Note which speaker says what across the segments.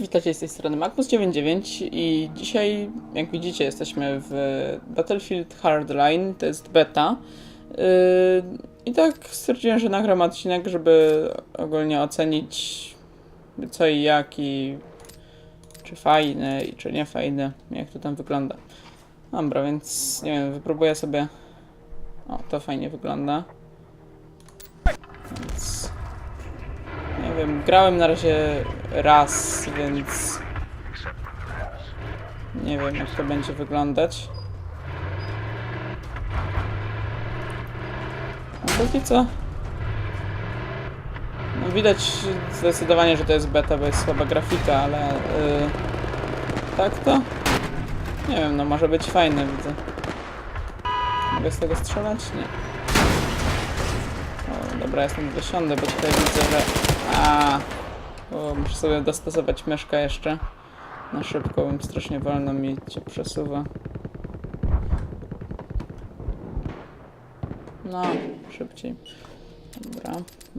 Speaker 1: witajcie z tej strony Macmus99 i dzisiaj, jak widzicie, jesteśmy w Battlefield Hardline, to jest beta. Yy, I tak stwierdziłem, że nagram odcinek, żeby ogólnie ocenić co i jak i czy fajny i czy nie fajny, jak to tam wygląda. Dobra, więc nie wiem, wypróbuję sobie... O, to fajnie wygląda. Nie wiem, grałem na razie raz, więc nie wiem jak to będzie wyglądać. A póki co. No widać zdecydowanie, że to jest beta, bo jest słaba grafika, ale yy, tak to? Nie wiem, no może być fajne, widzę. Mogę z tego strzelać? Nie. O, dobra, jestem dosiądę, bo tutaj widzę, że... A, o, muszę sobie dostosować myszkę jeszcze. Na szybko, bym strasznie wolno mi cię przesuwa. No, szybciej. Dobra.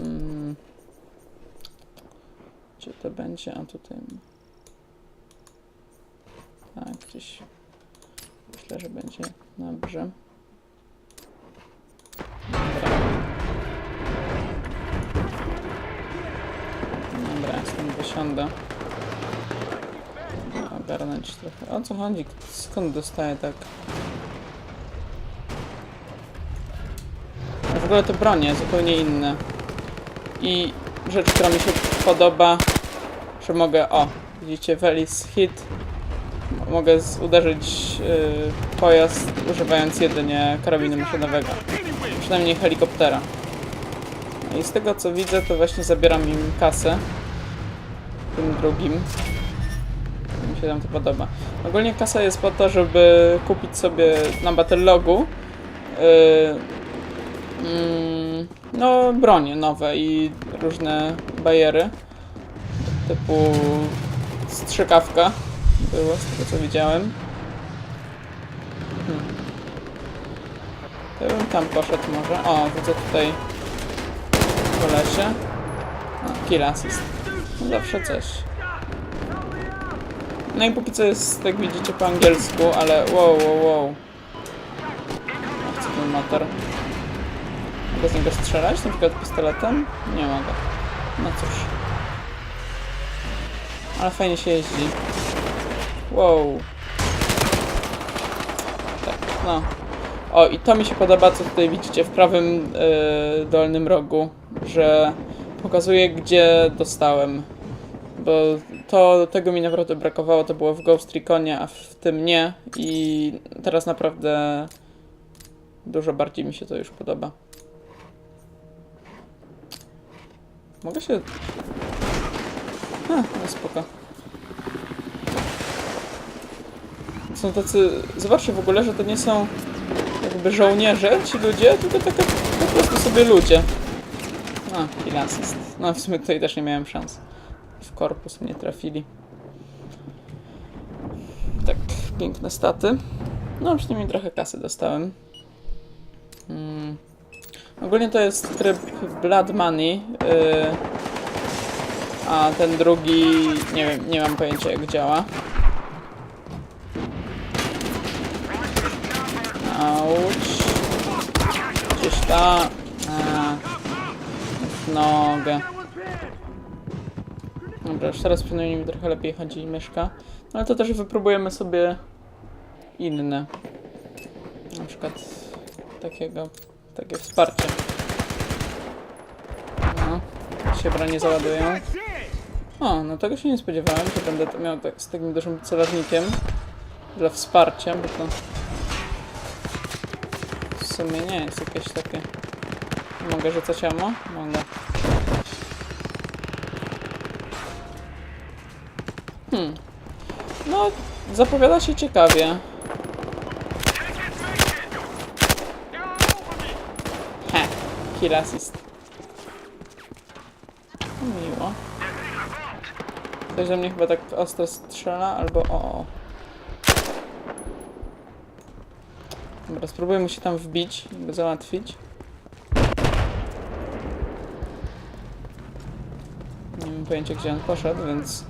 Speaker 1: Mm. Gdzie to będzie? A tutaj. Tak, gdzieś. Myślę, że będzie dobrze. Stąd wysiądę. Ogarnąć trochę. O co chodzi? Skąd dostaję tak? A w ogóle te bronie zupełnie inne. I rzecz, która mi się podoba, że mogę, o, widzicie, Velis Hit. Mogę uderzyć yy, pojazd używając jedynie karabinu maszynowego. Przynajmniej helikoptera. No I z tego co widzę, to właśnie zabieram im kasę. Tym drugim. Mi się tam to podoba. Ogólnie kasa jest po to, żeby kupić sobie na Battlelogu yy, mm, no bronie nowe i różne bajery. Typu strzykawka było z tego co widziałem. Hmm. Bym tam poszedł może. O, widzę tutaj w lesie. O, kill assist. Zawsze coś. No i póki co jest, jak widzicie, po angielsku, ale wow, wow, wow. Chcę ten motor. Mogę z niego strzelać, na przykład pistoletem? Nie mogę. No cóż. Ale fajnie się jeździ. Wow. Tak, no. O, i to mi się podoba, co tutaj widzicie w prawym yy, dolnym rogu, że pokazuje, gdzie dostałem. Bo to tego mi naprawdę brakowało, to było w Ghost Reconie, a w tym nie. I teraz naprawdę dużo bardziej mi się to już podoba. Mogę się... A, no spoko. Są tacy... Zobaczcie w ogóle, że to nie są jakby żołnierze, ci ludzie, tylko takie po prostu sobie ludzie. A, kill assist. No w sumie tutaj też nie miałem szans. W korpus mnie trafili. Tak, piękne staty. No, przynajmniej trochę kasy dostałem. Mm. Ogólnie to jest tryb Blood Money. Yy, a ten drugi, nie wiem, nie mam pojęcia jak działa. Auć. Gdzieś ta... Nogę. Dobra, już teraz przynajmniej mi trochę lepiej chodzi myszka. No ale to też wypróbujemy sobie inne. Na przykład takiego, takie wsparcie. No, się bronie załadują. O, no tego się nie spodziewałem, że będę miał tak, z takim dużym celownikiem dla wsparcia, bo to w sumie nie jest jakieś takie... Mogę rzucać ammo? Mogę. Hmm. No, zapowiada się ciekawie. He, kill assist. Miło. Ktoś do mnie chyba tak ostro strzela, albo o. o. Dobra, spróbuję mu się tam wbić go załatwić. Mam pojęcia, gdzie on poszedł, więc...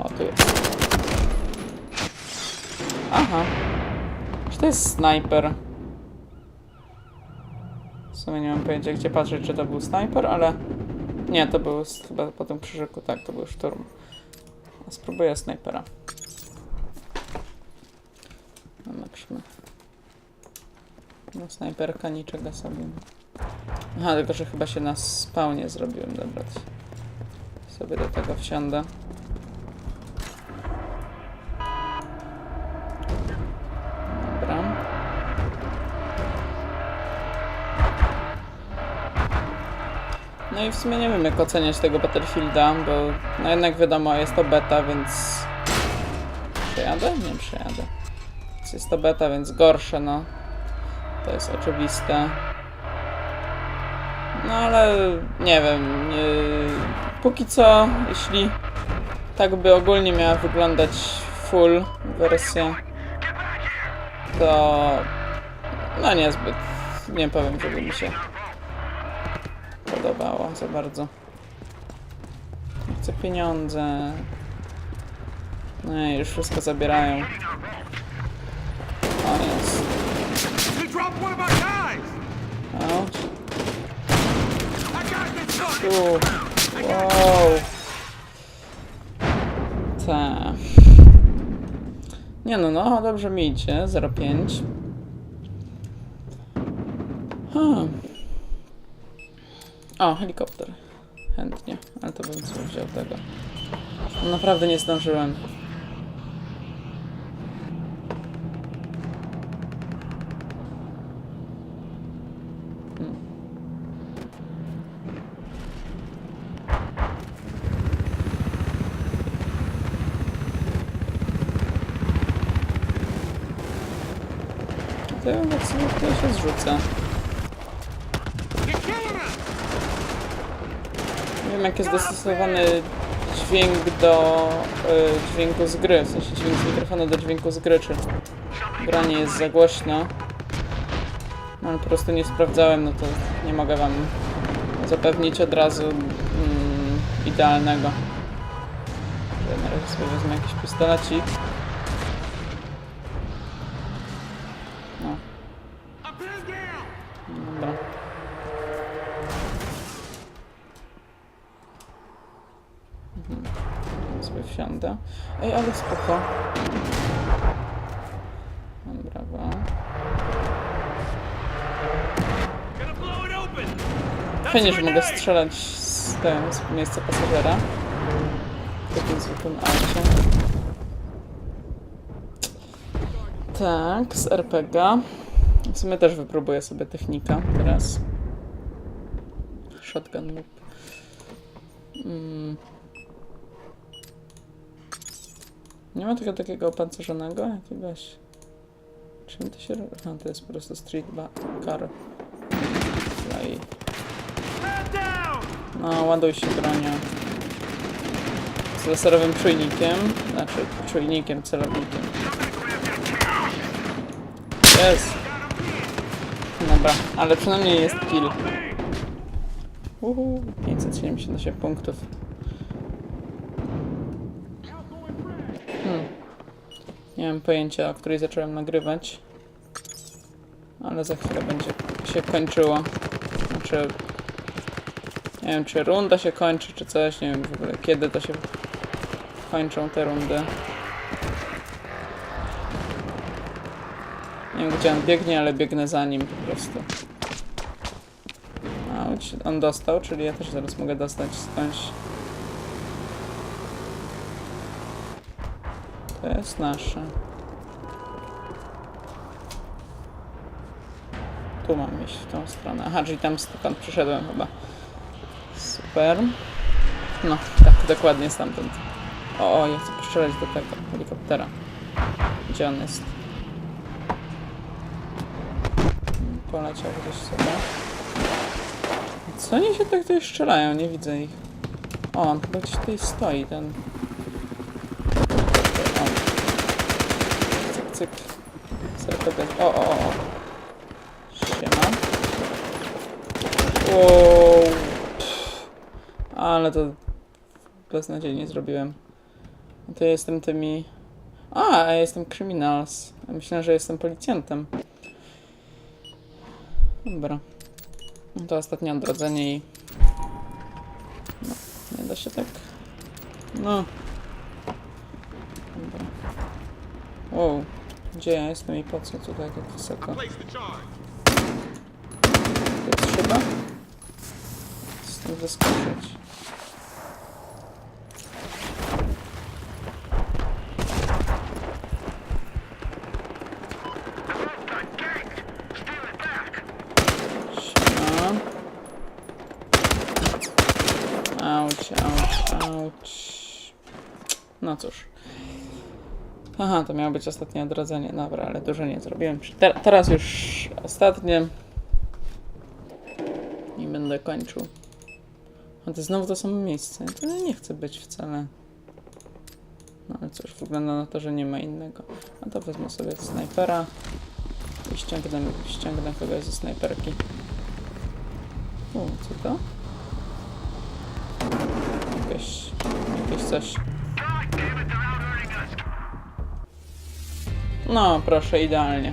Speaker 1: O, tu jest. Aha. Czy to jest snajper? W sumie nie mam pojęcia, gdzie patrzeć, czy to był snajper, ale... Nie, to był chyba po tym krzyżyku, tak, to był szturm. Spróbuję snajpera. Napiszmy. No, snajperka niczego sobie. Aha, tylko że chyba się na spawnie zrobiłem, dobra. Sobie do tego wsiądę. Dobra. No i w sumie nie wiem jak oceniać tego Battlefielda, bo no jednak wiadomo jest to beta, więc... Przejadę? Nie przejadę. Jest to beta, więc gorsze, no. To jest oczywiste. No ale nie wiem. Nie... Póki co, jeśli tak by ogólnie miała wyglądać full wersja, to no niezbyt. Nie powiem, żeby mi się podobało za bardzo. Chcę pieniądze. No i już wszystko zabierają. O jest. Ouch. Tu. Wow. Ta. Nie no, no, dobrze mi idzie. 0,5. Hmm. O, helikopter. Chętnie, ale to bym sobie wziął tego. Naprawdę nie zdążyłem. To tak sobie tutaj się
Speaker 2: us!
Speaker 1: Nie wiem jak jest dostosowany dźwięk do y, dźwięku z gry, w sensie dźwięk z mikrofonu do dźwięku z gry, czy gra nie jest za głośno. No ale po prostu nie sprawdzałem, no to nie mogę wam zapewnić od razu mm, idealnego. Na razie sobie wezmę jakiś pistolecik. Ej, ale spoko.
Speaker 2: That's
Speaker 1: Fajnie, że mogę strzelać z, tym, z miejsca pasażera. W takim zwykłym aucie. Tak, z RPG. W sumie też wypróbuję sobie technika teraz. Shotgun noob. Mm. Nie ma tego takiego opancerzonego jakiegoś. Czym to się robi? Aha, to jest po prostu street car. No
Speaker 2: down!
Speaker 1: no, ładuj się bronią. Z laserowym czujnikiem, znaczy czujnikiem, celownikiem. Jest! Dobra, ale przynajmniej jest kill. Uhu, 578 punktów. Nie mam pojęcia, o której zacząłem nagrywać. Ale za chwilę będzie się kończyło. Znaczy, nie wiem, czy runda się kończy, czy coś. Nie wiem w ogóle, kiedy to się kończą te rundy. Nie wiem, gdzie on biegnie, ale biegnę za nim po prostu. Auć, on dostał, czyli ja też zaraz mogę dostać skądś. To jest nasze. Tu mam iść, w tą stronę. Aha, czyli tam skąd przyszedłem chyba. Super. No, tak, dokładnie stamtąd. O, o, ja chcę postrzelać do tego helikoptera. Gdzie on jest? Poleciał gdzieś sobie. Co oni się tak tutaj strzelają? Nie widzę ich. O, on chyba gdzieś tutaj stoi, ten... O. Cyk. Serpeket. O, o, o. Siema. Wow. Ale to beznadziejnie zrobiłem. To jestem tymi... A, ja jestem criminals. Myślę, że jestem policjantem. Dobra. No to ostatnie odrodzenie i... No, nie da się tak... No. Dobra. Wow. Gdzie ja jestem i po co tutaj tak wysoko? To jest szyba? Stąd wyskoczyć. Auć, auć, auć. No cóż. Aha, to miało być ostatnie odrodzenie. Dobra, ale dużo nie zrobiłem. Te teraz już ostatnie. I będę kończył. A to znowu to samo miejsce. To nie chcę być wcale. No ale cóż, wygląda na to, że nie ma innego. No to wezmę sobie snajpera i ściągnę, ściągnę kogoś ze snajperki. O, co to? Jakieś, jakieś coś. No, proszę, idealnie.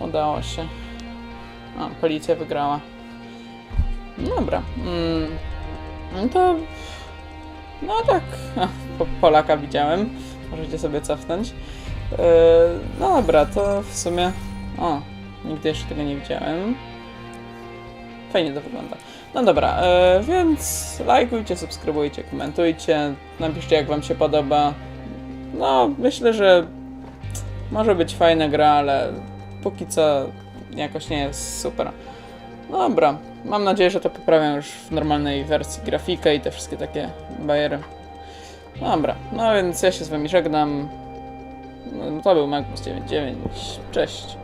Speaker 1: Udało się. A, policja wygrała. Dobra. Mm, no to. No tak. Po, Polaka widziałem. Możecie sobie cofnąć. Yy, no dobra, to w sumie. O, nigdy jeszcze tego nie widziałem. Fajnie to wygląda. No dobra, yy, więc lajkujcie, subskrybujcie, komentujcie. Napiszcie, jak Wam się podoba. No, myślę, że może być fajna gra, ale póki co jakoś nie jest super. No dobra, mam nadzieję, że to poprawiam już w normalnej wersji grafikę i te wszystkie takie bajery. Dobra, no więc ja się z wami żegnam. No, To był Magnus 99. Cześć.